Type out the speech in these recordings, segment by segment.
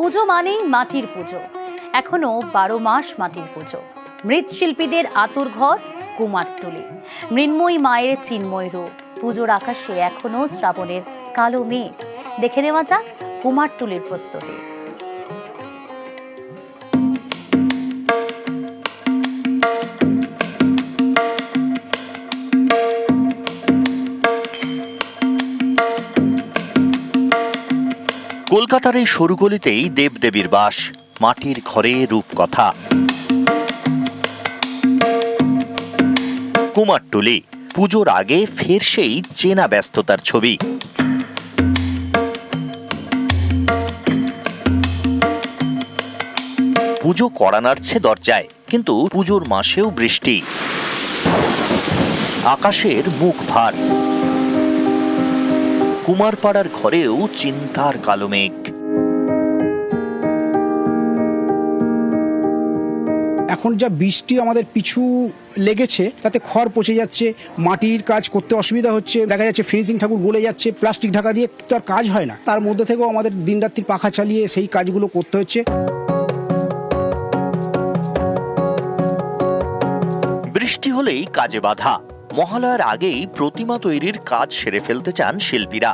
পুজো মানেই মাটির পুজো। এখনও বারো মাস মাটির পুজো। মৃৎশিল্পীদের আতুর ঘর কুমারটুলি মৃন্ময়ী মায়ের চিন্ময় রূপ। পুজোর আকাশে এখনও শ্রাবণের কালো মেঘ। দেখে নেওয়া যাক কুমারটুলির প্রস্তুতি। কলকাতার এই সরু গলিতেই দেবদেবীর বাস, মাটির ঘরে রূপকথা। কুমারটুলি, পুজোর আগে ফের সেই চেনা ব্যস্ততার ছবি। পুজো করা নাড়ছে দরজায়, কিন্তু পুজোর মাসেও বৃষ্টি। আকাশের মুখ ভার। কুমারপাড়ার ঘরেও চিন্তার কালো মেঘ। এখন যা বৃষ্টি আমাদের পিছু লেগেছে তাতে খড় পচে যাচ্ছে মাটির কাজ করতে অসুবিধা হচ্ছে দেখা যাচ্ছে ফিনিশিং ঠাকুর গলে যাচ্ছে প্লাস্টিক ঢাকা দিয়ে তো আর কাজ হয় না। তার মধ্যে থেকেও আমাদের দিনরাত্রি পাখা চালিয়ে সেই কাজগুলো করতে হচ্ছে। বৃষ্টি হলেই কাজে বাধা। মহালয়ার আগেই প্রতিমা তৈরির কাজ সেরে ফেলতে চান শিল্পীরা।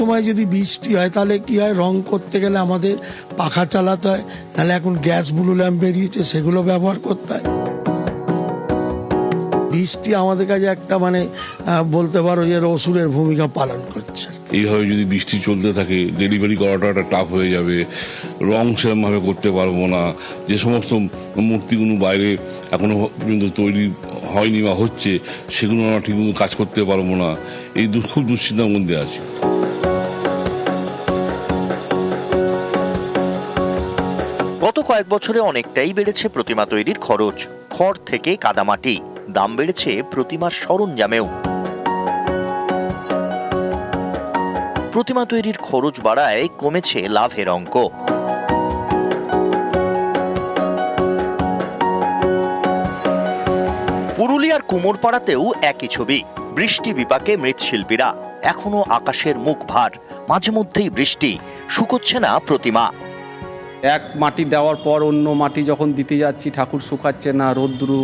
সময় যদি বৃষ্টি হয়, তাহলে কি হয়? রং করতে গেলে আমাদের পাখা চালাতে হয়। নাহলে এখন গ্যাস ব্লু ল্যাম্প বেরিয়েছে, সেগুলো ব্যবহার করতে হয়। বৃষ্টি আমাদের কাছে একটা মানে বলতে পারো যে অসুরের ভূমিকা পালন করছে এইভাবে যদি বৃষ্টি চলতে থাকে ডেলিভারি করাটা একটা টাফ হয়ে যাবে। রং সেরকমভাবে করতে পারব না। যে সমস্ত মূর্তিগুলো বাইরে এখনও পর্যন্ত তৈরি হয়নি বা হচ্ছে, সেগুলো আমরা ঠিকমতো কাজ করতে পারব না। এই খুব দুশ্চিন্তার মধ্যে আছি। গত কয়েক বছরে অনেকটাই বেড়েছে প্রতিমা তৈরির খরচ। খড় থেকে কাদামাটি। দাম বেড়েছে প্রতিমার সরঞ্জামেও। প্রতিমা তৈরির খরচ বাড়ায় কমেছে লাভের অঙ্ক। পুরুলিয়ার কুমোরপাড়াতেও একই ছবি, বৃষ্টি বিপাকে মৃৎশিল্পীরা। এখনও আকাশের মুখ ভার, মাঝে মধ্যেই বৃষ্টি, শুকোচ্ছে না প্রতিমা। এক মাটি দেওয়ার পর অন্য মাটি যখন দিতে যাচ্ছি, ঠাকুর শুকাচ্ছে না, রোদ্রু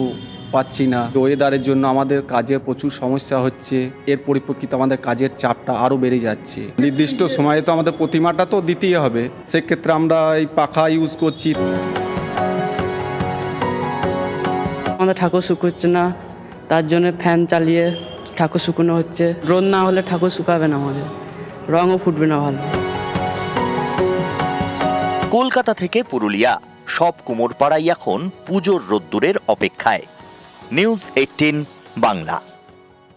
পাচ্ছি না। ওয়েদারের জন্য আমাদের কাজের প্রচুর সমস্যা হচ্ছে। এর পরিপ্রেক্ষিতে আমাদের কাজের চাপটা আরও বেড়ে যাচ্ছে। নির্দিষ্ট সময়ে তো আমাদের প্রতিমাটা তো দিতেই হবে। সেক্ষেত্রে আমরা এই পাখা ইউজ করছি। আমাদের ঠাকুর শুকোচ্ছে না। তার জন্য ফ্যান চালিয়ে ঠাকুর শুকনো হচ্ছে। রোদ না হলে ঠাকুর শুকাবে না আমাদের। রঙও ফুটবে না ভালো। কলকাতা থেকে পুরুলিয়া সব কুমোরপাড়াই এখন পুজোর রোদ্দুরের অপেক্ষায়। News eighteen Bangla